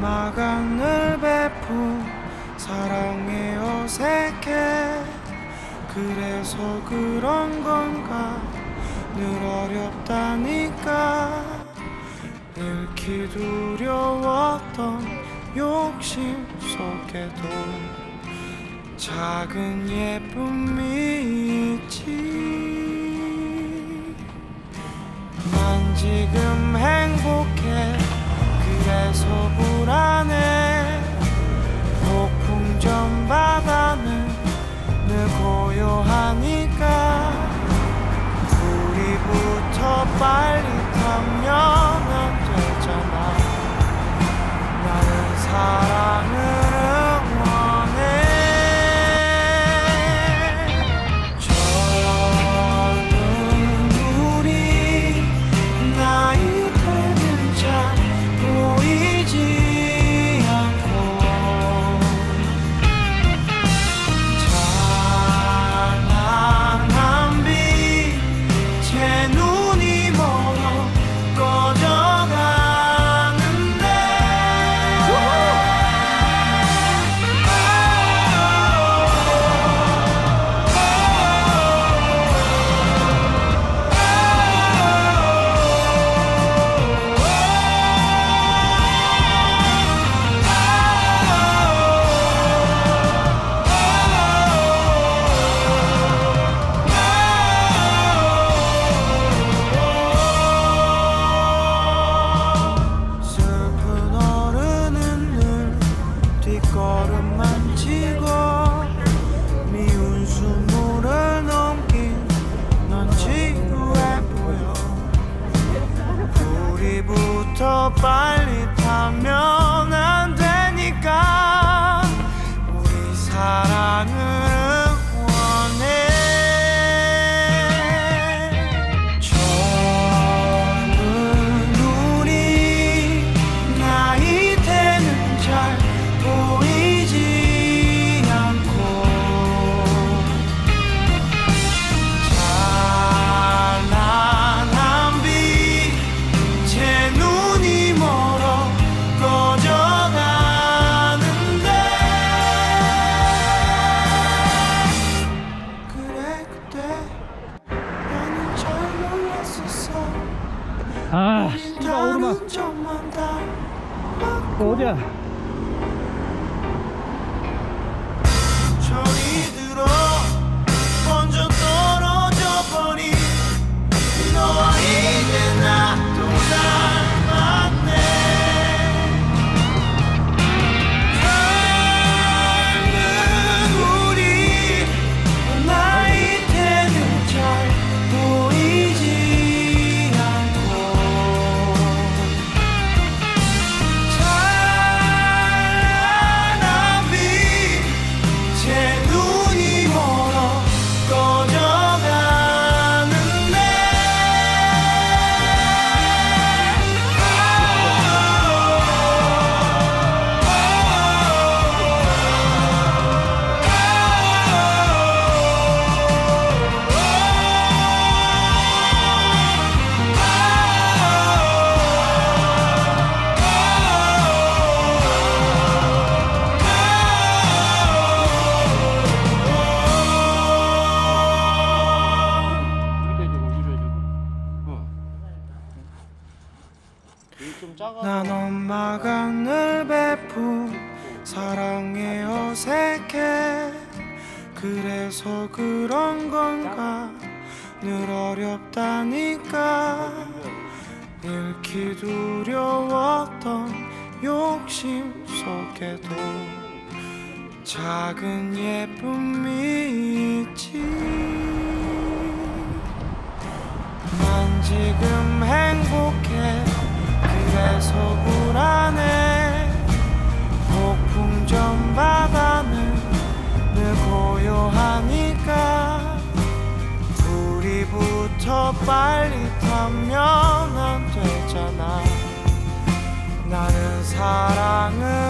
늘 베푼 사랑에 어색해. 그래서 그런 건가? 늘 어렵다니까. 잃기 두려웠던 욕심 속에도 작은 예쁨이 있지. 난 지금 행복해 그래서 불안해. 폭풍전 바다는 늘 고요하니까. 우리부터 빨리 타면 안 되잖아. 나는 사랑을 뒷걸음만 치고 미운 숨물을 넘긴 넌 지루해 보여 우리부터 빨리 타면 씨발 오르막. 어디야? 저리 들어 난 엄마가 늘 베푼 사랑에 어색해. 그래서 그런 건가? 늘 어렵다니까. 잃기 두려웠던 욕심 속에도 작은 예쁨이 있지. 난 지금 행복해 그래서 불안해. 폭풍 전 바다는 늘 고요하니까. 우리부터 빨리 타면 안 되잖아. 나는 사랑